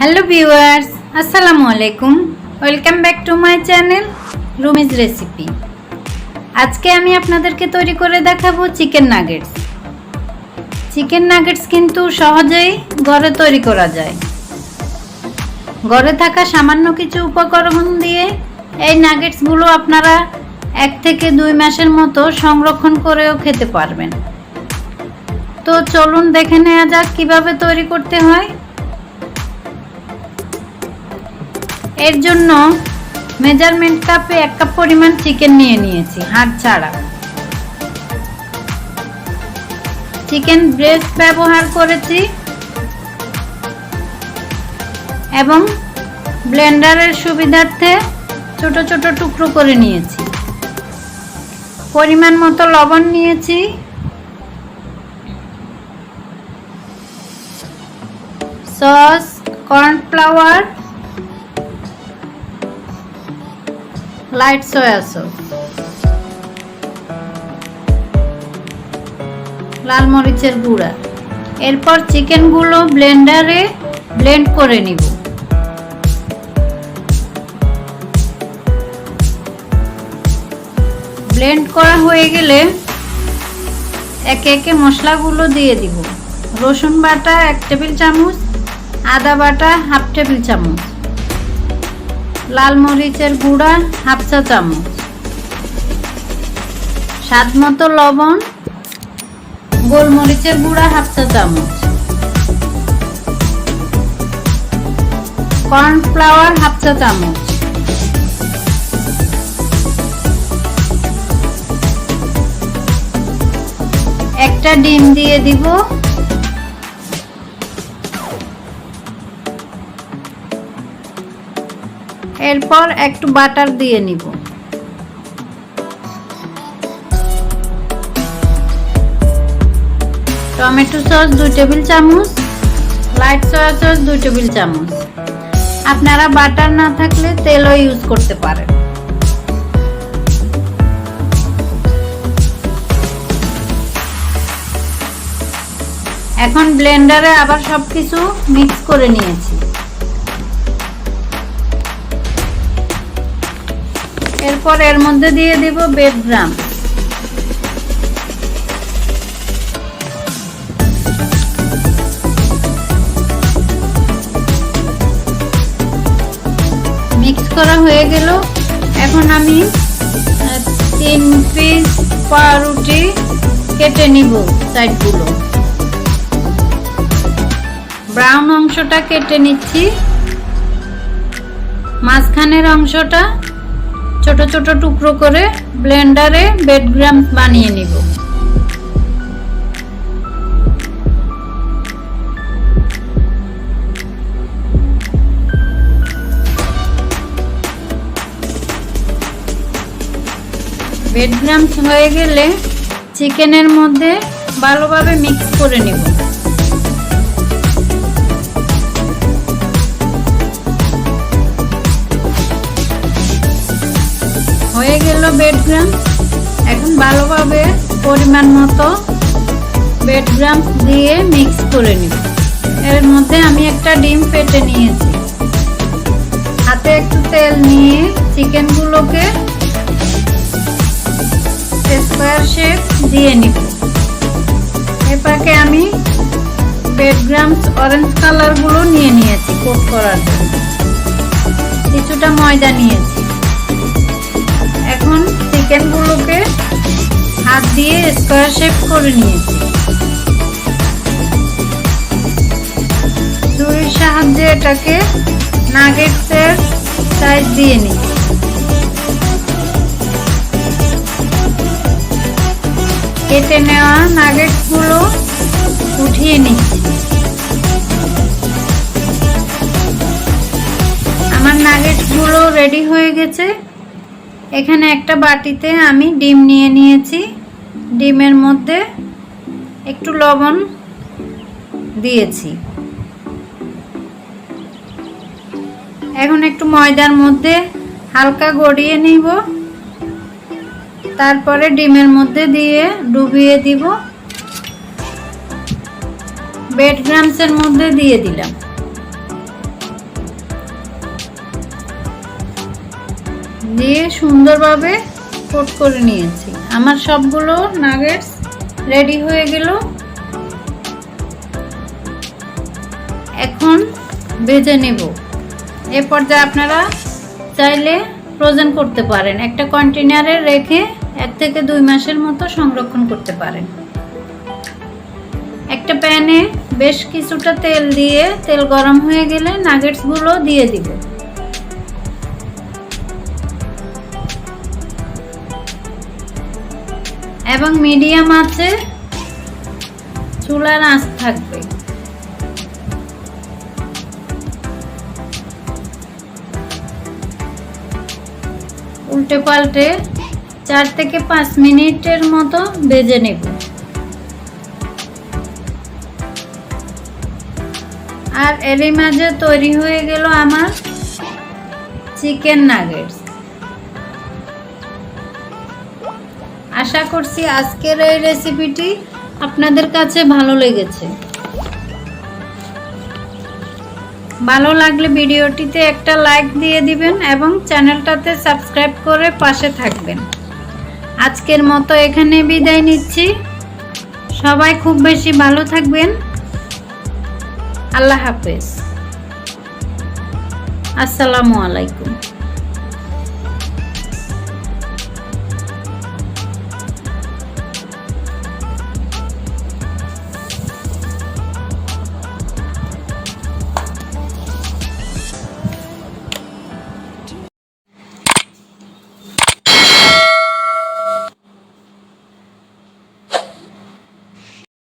Hello viewers আসসালামু আলাইকুম welcome back to my channel Rumi's recipe আজকে আমি আপনাদেরকে তৈরি করে দেখাবো চিকেন নাগেটস চিকেন নাগেটস কিন্তু সহজেই ঘরে তৈরি করা যায়। ঘরে থাকা সামান্য কিছু উপকরণ দিয়ে এই নাগেটসগুলো আপনারা এক থেকে দুই মাসের মতো সংরক্ষণ করেও খেতে পারবেন। তো চলুন দেখে নেওয়া যাক কীভাবে তৈরি করতে হয়। এর জন্য মেজারমেন্ট কাপে এক কাপ পরিমাণ চিকেন নিয়ে নিয়েছি, হাড় ছাড়া। চিকেন ব্রেস্ট ব্যবহার করেছি এবং ব্লেন্ডারের সুবিধার্থে ছোট ছোট টুকরো করে নিয়েছি। পরিমাণ মতো লবণ নিয়েছি। Sauce cornflour light soy sauce লাল মরিচের গুঁড়া। এরপর চিকেনগুলো ব্লেন্ডারে ব্লেন্ড করে নিব। ব্লেন্ড করা হয়ে গেলে একে একে মশলাগুলো দিয়ে দিব। রসুন বাটা এক টেবিল চামচ, আদা বাটা হাফ টেবিল চামচ। লাল মরিচের গুঁড়া, হাফ চা চামচ। স্বাদ মতো লবণ, গোলমরিচের গুঁড়া, হাফ চা চামচ। কর্নফ্লাওয়ার, হাফ চা চামচ। একটা ডিম দিয়ে দিব। এরপর একটু বাটার দিয়ে নিব। টমেটো সস দুই টেবিল চামচ, লাইট সয়া সস দুই টেবিল চামচ। আপনারা বাটার না থাকলে তেলও ইউজ করতে পারেন। এখন ব্লেন্ডারে আবার সবকিছু মিক্স করে নিয়েছি। এরপর এর মধ্যে দিয়ে দিব বেড মিক্স করা হয়ে গেল। এখন আমি তিন পিস পাউরুটি কেটে নিব সাইডগুলো। ব্রাউন অংশটা কেটে নিচ্ছি। মাঝখানের অংশটা ছোট ছোট টুকরো করে ব্লেন্ডারে বেড গ্রাম বানিয়ে নিব। বেড গ্রামস হয়ে গেলে চিকেনের মধ্যে ভালোভাবে মিক্স করে নিব। হয়ে গেল বেড গ্রাম এখন ভালোভাবে পরিমাণ মতো বেড গ্রাম দিয়ে মিক্স করে নিব। এর মধ্যে আমি একটা ডিম ফেটে নিয়েছি। হাতে একটু তেল নিয়ে চিকেনগুলোকে স্কোয়ার শেপ দিয়ে নিব। এপাকে আমি বেড গ্রামস অরেঞ্জ কালারগুলো নিয়ে নিয়েছি কোট করার জন্য। কিছুটা ময়দা নিয়েছি। চিকেনগুলোকে হাত দিয়ে স্কোয়ার শেপ করে নিয়েছি। ছুরির সাহায্যে এটাকে নাগেটসের সাইজ দিয়ে নিই। কেটে নেওয়া নাগেটসগুলো উঠিয়ে নিচ্ছি আমার নাগেটসগুলো রেডি হয়ে গেছে। এখানে একটা বাটিতে আমি ডিম নিয়ে নিয়েছি। ডিমের মধ্যে একটু লবণ দিয়েছি। এখন একটু ময়দার মধ্যে হালকা গড়িয়ে নিব। তারপরে ডিমের মধ্যে দিয়ে ডুবিয়ে দিব। বেড গ্রামসের মধ্যে দিয়ে দিলাম। দিয়ে সুন্দরভাবে কোট করে নিয়েছি। আমার সবগুলো নাগেটস রেডি হয়ে গেল। এখন ভেজে নেব। এ পর্যায়ে আপনারা চাইলে ফ্রোজেন করতে পারেন। একটা কন্টেনারে রেখে এক থেকে দুই মাসের মতো সংরক্ষণ করতে পারেন। একটা প্যানে বেশ কিছুটা তেল দিয়ে তেল গরম হয়ে গেলে নাগেটসগুলো দিয়ে দিব। এবং মিডিয়াম আছে, চুলার আঁচ থাকবে। উল্টে পাল্টে চার থেকে পাঁচ মিনিটের মতো ভেজে নেব। আর এরই মাঝে তৈরি হয়ে গেল আমার চিকেন নাগেটস আশা করছি আজকের এই রেসিপিটি আপনাদের কাছে ভালো লেগেছে। ভালো লাগলে ভিডিওটিতে একটা লাইক দিয়ে দিবেন এবং চ্যানেলটাতে সাবস্ক্রাইব করে পাশে থাকবেন। আজকের মতো এখানে বিদায় নিচ্ছি। সবাই খুব বেশি ভালো থাকবেন। আল্লাহ হাফেজ। আসসালামু আলাইকুম।